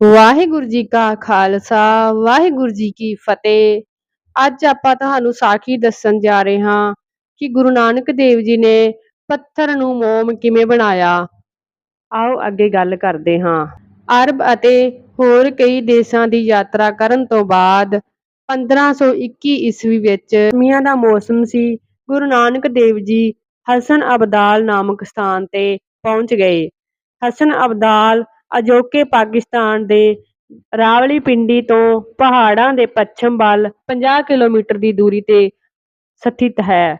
ਵਾਹਿਗੁਰੂ ਜੀ ਕਾ ਖਾਲਸਾ, ਵਾਹਿਗੁਰੂ ਜੀ ਕੀ ਫਤਿਹ। ਅੱਜ ਆਪਾਂ ਤੁਹਾਨੂੰ ਸਾਖੀ ਦੱਸਣ ਜਾ ਰਹੇ ਹਾਂ ਕਿ ਗੁਰੂ ਨਾਨਕ ਦੇਵ ਜੀ ਨੇ ਪੱਥਰ ਨੂੰ ਮੋਮ ਕਿਵੇਂ ਬਣਾਇਆ। ਆਓ ਅੱਗੇ ਗੱਲ ਕਰਦੇ ਹਾਂ। ਅਰਬ ਅਤੇ ਹੋਰ ਕਈ ਦੇਸ਼ਾਂ ਦੀ ਯਾਤਰਾ ਕਰਨ ਤੋਂ ਬਾਅਦ 1521 ਈਸਵੀ ਵਿੱਚ ਮੀਆਂ ਦਾ ਮੌਸਮ ਸੀ, ਗੁਰੂ ਨਾਨਕ ਦੇਵ ਜੀ ਹਸਨ ਅਬਦਾਲ ਨਾਮਕ ਸਥਾਨ ਤੇ ਪਹੁੰਚ ਗਏ। ਹਸਨ ਅਬਦਾਲ ਅਜੋਕੇ ਪਾਕਿਸਤਾਨ ਦੇ ਰਾਵਲੀਪਿੰਡੀ ਤੋਂ ਪਹਾੜਾਂ ਦੇ ਪੱਛਮ ਵੱਲ 50 ਕਿਲੋਮੀਟਰ ਦੀ ਦੂਰੀ ਤੇ ਸਥਿਤ ਹੈ।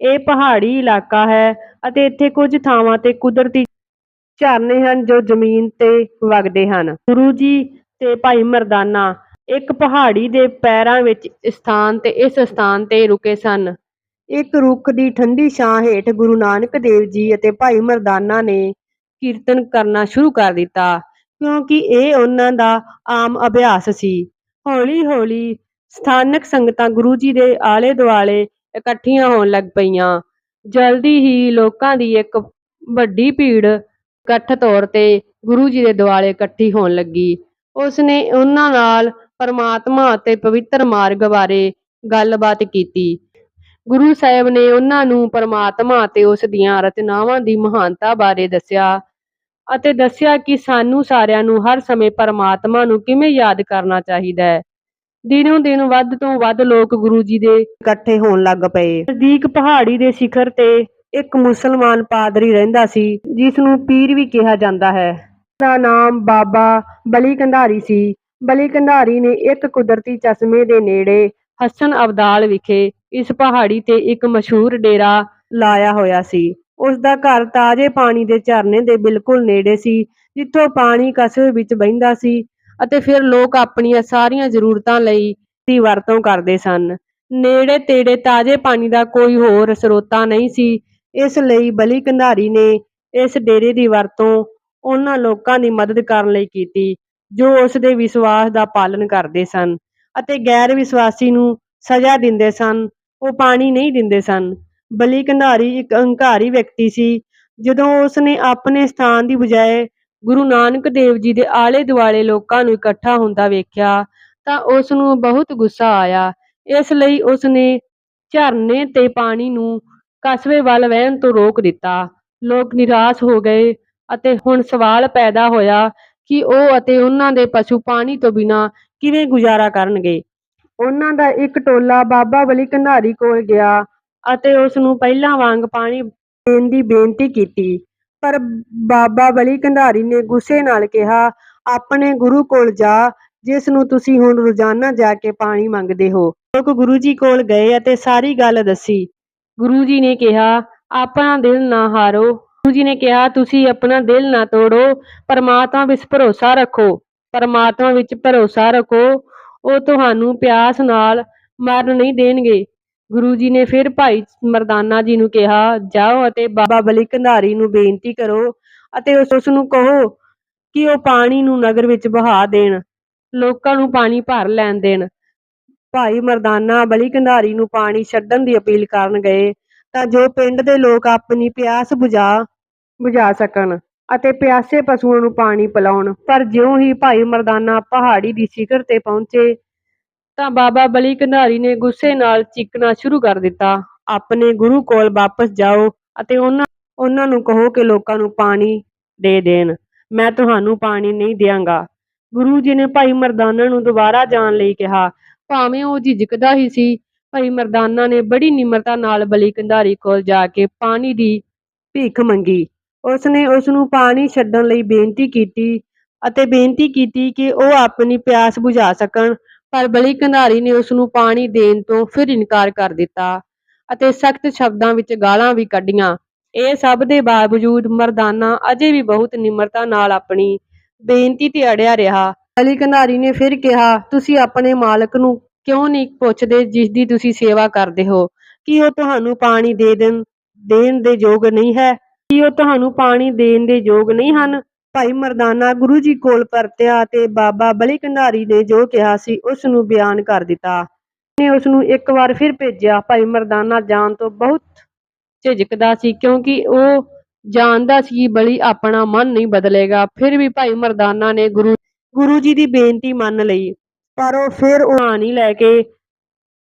ਇਹ ਪਹਾੜੀ ਇਲਾਕਾ ਹੈ ਅਤੇ ਇੱਥੇ ਕੁਝ ਥਾਵਾਂ ਤੇ ਕੁਦਰਤੀ ਝਰਨੇ ਹਨ ਜੋ ਜ਼ਮੀਨ ਤੇ ਵਗਦੇ ਹਨ। ਗੁਰੂ ਜੀ ਤੇ ਭਾਈ ਮਰਦਾਨਾ ਇੱਕ ਪਹਾੜੀ ਦੇ ਪੈਰਾਂ ਵਿੱਚ ਸਥਾਨ ਤੇ ਇਸ ਸਥਾਨ ਤੇ ਰੁਕੇ ਸਨ। ਇੱਕ ਰੁੱਖ ਦੀ ਠੰਡੀ ਛਾਂ ਹੇਠ ਗੁਰੂ ਨਾਨਕ ਦੇਵ ਜੀ ਅਤੇ ਭਾਈ ਮਰਦਾਨਾ ਨੇ ਕੀਰਤਨ ਕਰਨਾ ਸ਼ੁਰੂ ਕਰ ਦਿੱਤਾ, ਕਿਉਂਕਿ ਇਹ ਉਹਨਾਂ ਦਾ ਆਮ ਅਭਿਆਸ ਸੀ। ਹੌਲੀ ਹੌਲੀ ਸਥਾਨਕ ਸੰਗਤਾਂ ਗੁਰੂ ਜੀ ਦੇ ਆਲੇ ਦੁਆਲੇ ਇਕੱਠੀਆਂ ਹੋਣ ਲੱਗ ਪਈਆਂ। ਜਲਦੀ ਹੀ ਲੋਕਾਂ ਦੀ ਇੱਕ ਵੱਡੀ ਭੀੜ ਇਕੱਠ ਤੌਰ ਤੇ ਗੁਰੂ ਜੀ ਦੇ ਦੁਆਲੇ ਇਕੱਠੀ ਹੋਣ ਲੱਗੀ। ਉਸਨੇ ਉਹਨਾਂ ਨਾਲ ਪਰਮਾਤਮਾ ਅਤੇ ਪਵਿੱਤਰ ਮਾਰਗ ਬਾਰੇ ਗੱਲਬਾਤ ਕੀਤੀ। ਗੁਰੂ ਸਾਹਿਬ ਨੇ ਉਹਨਾਂ ਨੂੰ ਪਰਮਾਤਮਾ ਅਤੇ ਉਸ ਦੀਆਂ ਰਚਨਾਵਾਂ ਦੀ ਮਹਾਨਤਾ ਬਾਰੇ ਦੱਸਿਆ। ਅਤੇ ਦੱਸਿਆ ਕਿ ਸਾਨੂੰ ਸਾਰਿਆਂ ਨੂੰ ਹਰ ਸਮੇਂ ਪਰਮਾਤਮਾ ਨੂੰ ਕਿਵੇਂ ਯਾਦ ਕਰਨਾ ਚਾਹੀਦਾ ਹੈ। ਦਿਨੋਂ ਦਿਨ ਵੱਧ ਤੋਂ ਵੱਧ ਲੋਕ ਗੁਰੂ ਜੀ ਦੇ ਇਕੱਠੇ ਹੋਣ ਲੱਗ ਪਏ। ਨਜ਼ਦੀਕ ਪਹਾੜੀ ਦੇ ਸਿਖਰ ਤੇ ਇੱਕ ਮੁਸਲਮਾਨ ਪਾਦਰੀ ਰਹਿੰਦਾ ਸੀ, ਜਿਸ ਨੂੰ ਪੀਰ ਵੀ ਕਿਹਾ ਜਾਂਦਾ ਹੈ। ਦਾ ਨਾਮ ਬਾਬਾ ਬਲੀ ਕੰਧਾਰੀ ਸੀ। ਬਲੀ ਕੰਧਾਰੀ ਨੇ ਇੱਕ ਕੁਦਰਤੀ ਚਸ਼ਮੇ ਦੇ ਨੇੜੇ ਹਸਨ ਅਬਦਾਲ ਵਿਖੇ ਇਸ ਪਹਾੜੀ ਤੇ ਇੱਕ ਮਸ਼ਹੂਰ ਡੇਰਾ ਲਾਇਆ ਹੋਇਆ ਸੀ। ਉਸ ਦਾ ਘਰ ਤਾਜ਼ੇ ਪਾਣੀ ਦੇ ਝਰਨੇ ਦੇ ਬਿਲਕੁਲ ਨੇੜੇ ਸੀ, ਜਿੱਥੋਂ ਪਾਣੀ ਕਸਬੇ ਵਿੱਚ ਵਹਿੰਦਾ ਸੀ ਅਤੇ ਫਿਰ ਲੋਕ ਆਪਣੀਆਂ ਸਾਰੀਆਂ ਜ਼ਰੂਰਤਾਂ ਲਈ ਦੀ ਵਰਤੋਂ ਕਰਦੇ ਸਨ। ਨੇੜੇ ਤੇੜੇ ਤਾਜ਼ੇ ਪਾਣੀ ਦਾ ਕੋਈ ਹੋਰ ਸਰੋਤਾ ਨਹੀਂ ਸੀ। ਇਸ ਲਈ ਬਲੀ ਕੰਧਾਰੀ ਨੇ ਇਸ ਡੇਰੇ ਦੀ ਵਰਤੋਂ ਉਹਨਾਂ ਲੋਕਾਂ ਦੀ ਮਦਦ ਕਰਨ ਲਈ ਕੀਤੀ, ਜੋ ਉਸ ਦੇ ਵਿਸ਼ਵਾਸ ਦਾ ਪਾਲਣ ਕਰਦੇ ਸਨ ਅਤੇ ਗੈਰ ਵਿਸ਼ਵਾਸੀ ਨੂੰ ਸਜ਼ਾ ਦਿੰਦੇ ਸਨ, ਉਹ ਪਾਣੀ ਨਹੀਂ ਦਿੰਦੇ ਸਨ। ਬਲੀ ਕੰਧਾਰੀ ਇੱਕ ਅਹੰਕਾਰੀ ਵਿਅਕਤੀ ਸੀ। ਜਦੋਂ ਉਸਨੇ ਆਪਣੇ ਸਥਾਨ ਦੀ ਬਜਾਏ ਗੁਰੂ ਨਾਨਕ ਦੇਵ ਜੀ ਦੇ ਆਲੇ ਦੁਆਲੇ ਲੋਕਾਂ ਨੂੰ ਇਕੱਠਾ ਹੁੰਦਾ ਵੇਖਿਆ, ਤਾਂ ਉਸ ਨੂੰ ਬਹੁਤ ਗੁੱਸਾ ਆਇਆ। ਇਸ ਲਈ ਉਸਨੇ ਝਰਨੇ ਤੇ ਪਾਣੀ ਨੂੰ ਕਸਬੇ ਵੱਲ ਵਹਿਣ ਤੋਂ ਰੋਕ ਦਿੱਤਾ। ਲੋਕ ਨਿਰਾਸ਼ ਹੋ ਗਏ ਅਤੇ ਹੁਣ ਸਵਾਲ ਪੈਦਾ ਹੋਇਆ ਕਿ ਉਹ ਅਤੇ ਉਹਨਾਂ ਦੇ ਪਸ਼ੂ ਪਾਣੀ ਤੋਂ ਬਿਨਾਂ ਕਿਵੇਂ ਗੁਜ਼ਾਰਾ ਕਰਨਗੇ। ਉਹਨਾਂ ਦਾ ਇੱਕ ਟੋਲਾ ਬਾਬਾ ਬਲੀ ਕੰਧਾਰੀ ਕੋਲ ਗਿਆ। ਅਤੇ ਉਸ ਨੂੰ ਪਹਿਲਾਂ ਵਾਂਗ ਪਾਣੀ ਦੇਣ ਦੀ ਬੇਨਤੀ ਕੀਤੀ। ਪਰ ਬਾਬਾ ਬਲੀ ਕੰਧਾਰੀ ਨੇ ਗੁੱਸੇ ਨਾਲ ਕਿਹਾ, ਆਪਣੇ ਗੁਰੂ ਕੋਲ ਜਾ, ਜਿਸ ਨੂੰ ਤੁਸੀਂ ਹੁਣ ਰੋਜ਼ਾਨਾ ਜਾ ਕੇ ਪਾਣੀ ਮੰਗਦੇ ਹੋ। ਲੋਕ ਗੁਰੂ ਜੀ ਕੋਲ ਗਏ ਅਤੇ ਸਾਰੀ ਗੱਲ ਦੱਸੀ। ਗੁਰੂ ਜੀ ਨੇ ਕਿਹਾ, ਆਪਣਾ ਦਿਲ ਨਾ ਹਾਰੋ। ਗੁਰੂ ਜੀ ਨੇ ਕਿਹਾ, ਤੁਸੀਂ ਆਪਣਾ ਦਿਲ ਨਾ ਤੋੜੋ, ਪਰਮਾਤਮਾ ਵਿੱਚ ਭਰੋਸਾ ਰੱਖੋ। ਪਰਮਾਤਮਾ ਵਿੱਚ ਭਰੋਸਾ ਰੱਖੋ, ਉਹ ਤੁਹਾਨੂੰ ਪਿਆਸ ਨਾਲ ਮਰਨ ਨਹੀਂ ਦੇਣਗੇ। ਗੁਰੂ ਜੀ ਨੇ ਫਿਰ ਭਾਈ ਮਰਦਾਨਾ ਜੀ ਨੂੰ ਕਿਹਾ, ਜਾਓ ਅਤੇ ਬਾਬਾ ਬਲੀ ਕੰਧਾਰੀ ਨੂੰ ਬੇਨਤੀ ਕਰੋ ਅਤੇ ਉਸ ਨੂੰ ਕਹੋ ਕਿ ਉਹ ਪਾਣੀ ਨੂੰ ਨਗਰ ਵਿੱਚ ਬਹਾ ਦੇਣ, ਲੋਕਾਂ ਨੂੰ ਪਾਣੀ ਭਰ ਲੈਣ ਦੇਣ। ਭਾਈ ਮਰਦਾਨਾ ਬਲੀ ਕੰਧਾਰੀ ਨੂੰ ਪਾਣੀ ਛੱਡਣ ਦੀ ਅਪੀਲ ਕਰਨ ਗਏ ਤਾਂ ਜੋ ਪਿੰਡ ਦੇ ਲੋਕ ਆਪਣੀ ਪਿਆਸ ਬੁਝਾ ਬੁਝਾ ਸਕਣ ਅਤੇ ਪਿਆਸੇ ਪਸ਼ੂਆਂ ਨੂੰ ਪਾਣੀ ਪਿਲਾਉਣ। ਪਰ ਜਿਉਂ ਹੀ ਭਾਈ ਮਰਦਾਨਾ ਪਹਾੜੀ ਦੀ ਸਿਖਰ ਤੇ ਪਹੁੰਚੇ ਤਾਂ ਬਾਬਾ ਬਲੀ ਕੰਧਾਰੀ ਨੇ ਗੁੱਸੇ ਨਾਲ ਚੀਕਣਾ ਸ਼ੁਰੂ ਕਰ ਦਿੱਤਾ। ਆਪਣੇ ਗੁਰੂ ਕੋਲ ਵਾਪਸ ਜਾਓ ਅਤੇ ਉਹਨਾਂ ਉਹਨਾਂ ਨੂੰ ਕਹੋ ਕਿ ਲੋਕਾਂ ਨੂੰ ਪਾਣੀ ਦੇ ਦੇਣ। ਮੈਂ ਤੁਹਾਨੂੰ ਪਾਣੀ ਨਹੀਂ ਦਿਆਂਗਾ। ਗੁਰੂ ਜੀ ਨੇ ਭਾਈ ਮਰਦਾਨਾ ਨੂੰ ਦੁਬਾਰਾ ਜਾਣ ਲਈ ਕਿਹਾ। ਭਾਵੇਂ ਉਹ ਝਿਜਕਦਾ ਹੀ ਸੀ, ਭਾਈ ਮਰਦਾਨਾ ਨੇ ਬੜੀ ਨਿਮਰਤਾ ਨਾਲ ਬਲੀ ਕੰਧਾਰੀ ਕੋਲ ਜਾ ਕੇ ਪਾਣੀ ਦੀ ਭੀਖ ਮੰਗੀ। ਉਸਨੇ ਉਸ ਨੂੰ ਪਾਣੀ ਛੱਡਣ ਲਈ ਬੇਨਤੀ ਕੀਤੀ ਅਤੇ ਬੇਨਤੀ ਕੀਤੀ ਕਿ ਉਹ ਆਪਣੀ ਪਿਆਸ ਬੁਝਾ ਸਕਣ। ਪਰ ਬਲੀ ਕੰਧਾਰੀ ਨੇ ਉਸ ਨੂੰ ਪਾਣੀ ਦੇਣ ਤੋਂ ਫਿਰ ਇਨਕਾਰ ਕਰ ਦਿੱਤਾ ਅਤੇ ਸਖਤ ਸ਼ਬਦਾਂ ਵਿੱਚ ਗਾਲਾਂ ਵੀ ਕੱਢੀਆਂ। ਇਹ ਸਭ ਦੇ ਬਾਵਜੂਦ ਮਰਦਾਨਾ ਅਜੇ ਵੀ ਬਹੁਤ ਨਿਮਰਤਾ ਨਾਲ ਆਪਣੀ ਬੇਨਤੀ ਤੇ ਅੜਿਆ ਰਿਹਾ। ਬਲੀ ਕੰਧਾਰੀ ਨੇ ਫਿਰ ਕਿਹਾ, ਤੁਸੀਂ ਆਪਣੇ ਮਾਲਕ ਨੂੰ ਕਿਉਂ ਨਹੀਂ ਪੁੱਛਦੇ ਜਿਸ ਦੀ ਤੁਸੀਂ ਸੇਵਾ ਕਰਦੇ ਹੋ? ਕੀ ਉਹ ਤੁਹਾਨੂੰ ਪਾਣੀ ਦੇ ਦੇਣ ਦੇਣ ਦੇ ਯੋਗ ਨਹੀਂ ਹੈ? ਕੀ ਉਹ ਤੁਹਾਨੂੰ ਪਾਣੀ ਦੇਣ ਦੇ ਯੋਗ ਨਹੀਂ ਹਨ? ਭਾਈ ਮਰਦਾਨਾ ਗੁਰੂ ਜੀ ਕੋਲ ਪਰਤਿਆ ਤੇ ਬਾਬਾ ਬਲੀ ਕੰਧਾਰੀ ਨੇ ਜੋ ਕਿਹਾ ਸੀ ਉਸ ਨੂੰ ਬਿਆਨ ਕਰ ਦਿੱਤਾ। ਨੇ ਉਸ ਨੂੰ ਇੱਕ ਵਾਰ ਫਿਰ ਭੇਜਿਆ। ਭਾਈ ਮਰਦਾਨਾ ਜਾਣ ਤੋਂ ਬਹੁਤ ਝਿਜਕਦਾ ਸੀ ਕਿਉਂਕਿ ਉਹ ਜਾਣਦਾ ਸੀ ਕਿ ਬਲੀ ਆਪਣਾ ਮਨ ਨਹੀਂ ਬਦਲੇਗਾ। ਫਿਰ ਵੀ ਭਾਈ ਮਰਦਾਨਾ ਨੇ ਗੁਰੂ ਗੁਰੂ ਜੀ ਦੀ ਬੇਨਤੀ ਮੰਨ ਲਈ। ਪਰ ਉਹ ਫਿਰ ਉਡਾਣੀ ਲੈ ਕੇ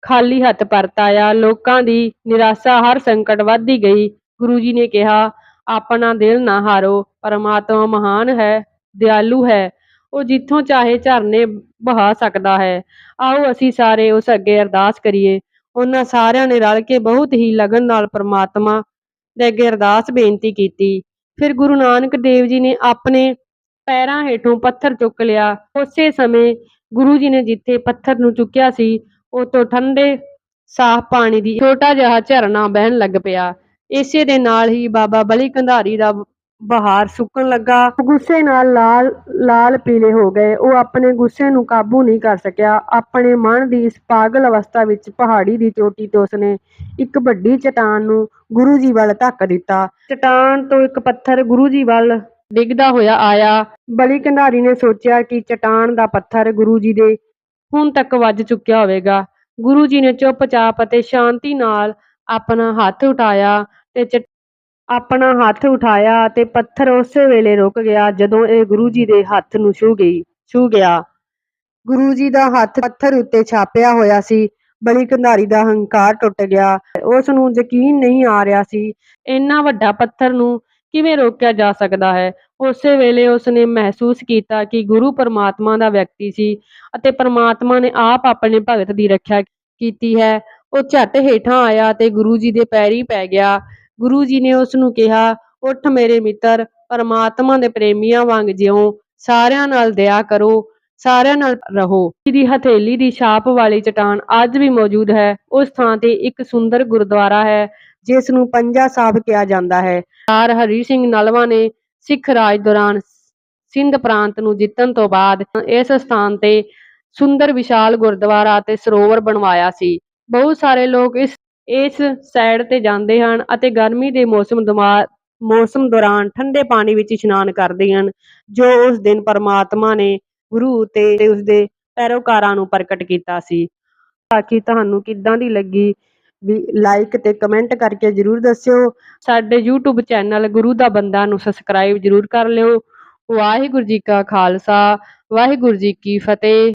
ਖਾਲੀ ਹੱਥ ਪਰਤ ਆਇਆ। ਲੋਕਾਂ ਦੀ ਨਿਰਾਸ਼ਾ ਹਰ ਸੰਕਟ ਵੱਧਦੀ ਗਈ। ਗੁਰੂ ਜੀ ਨੇ ਕਿਹਾ ਆਪਣਾ ਦਿਲ ਨਾ ਹਾਰੋ, ਪਰਮਾਤਮਾ ਮਹਾਨ ਹੈ, ਦਿਆਲੂ ਹੈ। ਉਹ ਜਿੱਥੋਂ ਚਾਹੇ ਝਰਨੇ ਬਹਾ ਸਕਦਾ ਹੈ। ਆਓ ਅਸੀਂ ਸਾਰੇ ਉਸ ਅੱਗੇ ਅਰਦਾਸ ਕਰੀਏ। ਉਹਨਾਂ ਸਾਰਿਆਂ ਨੇ ਰਲ ਕੇ ਬਹੁਤ ਹੀ ਲਗਨ ਨਾਲ ਪਰਮਾਤਮਾ ਦੇ ਅੱਗੇ ਅਰਦਾਸ ਬੇਨਤੀ ਕੀਤੀ। ਫਿਰ ਗੁਰੂ ਨਾਨਕ ਦੇਵ ਜੀ ਨੇ ਆਪਣੇ ਪੈਰਾਂ ਹੇਠੋਂ ਪੱਥਰ ਚੁੱਕ ਲਿਆ। ਉਸੇ ਸਮੇਂ ਗੁਰੂ ਜੀ ਨੇ ਜਿੱਥੇ ਪੱਥਰ ਨੂੰ ਚੁੱਕਿਆ ਸੀ ਉਤੋਂ ਠੰਡੇ ਸਾਫ਼ ਪਾਣੀ ਦੀ ਛੋਟਾ ਜਿਹਾ ਝਰਨਾ ਵਹਿਣ ਲੱਗ ਪਿਆ। ਇਸੇ ਦੇ ਨਾਲ ਹੀ ਬਾਬਾ ਬਲੀ ਕੰਧਾਰੀ ਦਾ ਬਹਾਰ ਸੁੱਕਣ ਲੱਗਾ। ਗੁੱਸੇ ਨਾਲ ਲਾਲ ਲਾਲ ਪੀਲੇ ਹੋ ਗਏ। ਉਹ ਆਪਣੇ ਗੁੱਸੇ ਨੂੰ ਕਾਬੂ ਨਹੀਂ ਕਰ ਸਕਿਆ। ਆਪਣੇ ਮਨ ਦੀ ਇਸ ਪਾਗਲ ਅਵਸਥਾ ਵਿੱਚ ਪਹਾੜੀ ਦੀ ਚੋਟੀ ਤੋਂ ਉਸਨੇ ਇੱਕ ਵੱਡੀ ਚਟਾਨ ਨੂੰ ਗੁਰੂ ਜੀ ਵੱਲ ਧੱਕ ਦਿੱਤਾ। ਚਟਾਨ ਤੋਂ ਇੱਕ ਪੱਥਰ ਗੁਰੂ ਜੀ ਵੱਲ ਡਿੱਗਦਾ ਹੋਇਆ ਆਇਆ। ਬਲੀ ਕੰਧਾਰੀ ਨੇ ਸੋਚਿਆ ਕਿ ਚਟਾਨ ਦਾ ਪੱਥਰ ਗੁਰੂ ਜੀ ਦੇ ਹੁਣ ਤੱਕ ਵੱਜ ਚੁੱਕਿਆ ਹੋਵੇਗਾ। ਗੁਰੂ ਜੀ ਨੇ ਚੁੱਪਚਾਪ ਅਤੇ ਸ਼ਾਂਤੀ ਨਾਲ ਆਪਣਾ ਹੱਥ ਉਠਾਇਆ। ਤੇ ਆਪਣਾ ਹੱਥ ਉਠਾਇਆ ਤੇ ਪੱਥਰ ਉਸੇ ਵੇਲੇ ਰੁਕ ਗਿਆ ਜਦੋਂ ਇਹ ਗੁਰੂ ਜੀ ਦੇ ਹੱਥ ਨੂੰ ਛੂ ਗਈ ਛੂ ਗਿਆ। ਗੁਰੂ ਜੀ ਦਾ ਹੱਥ ਪੱਥਰ ਉੱਤੇ ਛਾਪਿਆ ਹੋਇਆ ਸੀ ਬਲੀ ਕੰਧਾਰੀ ਦਾ ਹੰਕਾਰ ਟੁੱਟ ਗਿਆ, ਉਸ ਨੂੰ ਯਕੀਨ ਨਹੀਂ ਆ ਰਿਹਾ ਸੀ, ਇੰਨਾ ਵੱਡਾ ਪੱਥਰ ਨੂੰ ਕਿਵੇਂ ਰੋਕਿਆ ਜਾ ਸਕਦਾ ਹੈ? ਉਸੇ ਵੇਲੇ ਉਸਨੇ ਮਹਿਸੂਸ ਕੀਤਾ ਕਿ ਗੁਰੂ ਪਰਮਾਤਮਾ ਦਾ ਵਿਅਕਤੀ ਸੀ ਅਤੇ ਪਰਮਾਤਮਾ ਨੇ ਆਪ ਆਪਣੇ ਭਗਤ ਦੀ ਰੱਖਿਆ ਕੀਤੀ ਹੈ। ਉਹ ਝੱਟ ਹੇਠਾਂ ਆਇਆ ਤੇ ਗੁਰੂ ਜੀ ਦੇ ਪੈਰੀ ਪੈ ਗਿਆ। ਗੁਰੂ ਜੀ ਨੇ ਉਸ ਨੂੰ ਕਿਹਾ, ਉੱਠ ਮੇਰੇ ਮਿੱਤਰ, ਪਰਮਾਤਮਾ ਦੇ ਪ੍ਰੇਮੀਆਂ ਵਾਂਗ ਜਿਉ, ਸਾਰਿਆਂ ਨਾਲ ਦਇਆ ਕਰੋ, ਸਾਰਿਆਂ ਨਾਲ ਰਹੋ। ਦੀ ਹਥੇਲੀ ਦੀ ਛਾਪ ਵਾਲੀ ਚਟਾਨ ਅੱਜ ਵੀ ਮੌਜੂਦ ਹੈ। ਉਸ ਥਾਂ ਤੇ ਇੱਕ ਸੁੰਦਰ ਗੁਰਦੁਆਰਾ ਹੈ, ਜਿਸ ਨੂੰ ਪੰਜਾ ਸਾਹਿਬ ਕਿਹਾ ਜਾਂਦਾ ਹੈ। ਸਰਦਾਰ ਹਰੀ ਸਿੰਘ ਨਲਵਾ ਨੇ ਸਿੱਖ ਰਾਜ ਦੌਰਾਨ ਸਿੰਧ ਪ੍ਰਾਂਤ ਨੂੰ ਜਿੱਤਣ ਤੋਂ ਬਾਅਦ ਇਸ ਸਥਾਨ ਤੇ ਸੁੰਦਰ ਵਿਸ਼ਾਲ ਗੁਰਦੁਆਰਾ ਅਤੇ ਸਰੋਵਰ ਬਣਵਾਇਆ ਸੀ। ਬਹੁਤ ਸਾਰੇ ਲੋਕ ਇਸ ਇਸ ਸਾਈਡ ਤੇ ਜਾਂਦੇ ਹਨ ਅਤੇ ਗਰਮੀ ਦੇ ਮੌਸਮ ਮੌਸਮ ਦੌਰਾਨ ਠੰਡੇ ਪਾਣੀ ਵਿੱਚ ਇਸ਼ਨਾਨ ਕਰਦੇ ਹਨ, ਜੋ ਉਸ ਦਿਨ ਪਰਮਾਤਮਾ ਨੇ ਗੁਰੂ ਤੇ ਉਸਦੇ ਪੈਰੋਕਾਰਾਂ ਨੂੰ ਪ੍ਰਗਟ ਕੀਤਾ ਸੀ। ਬਾਕੀ ਤੁਹਾਨੂੰ ਕਿੱਦਾਂ ਦੀ ਲੱਗੀ ਵੀ ਲਾਈਕ ਤੇ ਕਮੈਂਟ ਕਰਕੇ ਜਰੂਰ ਦੱਸਿਓ। ਸਾਡੇ YouTube ਚੈਨਲ ਗੁਰੂ ਦਾ ਬੰਦਾ ਨੂੰ ਸਬਸਕ੍ਰਾਈਬ ਜਰੂਰ ਕਰ ਲਿਓ। ਵਾਹਿਗੁਰੂ ਜੀ ਕਾ ਖਾਲਸਾ, ਵਾਹਿਗੁਰੂ ਜੀ ਕੀ ਫਤਿਹ।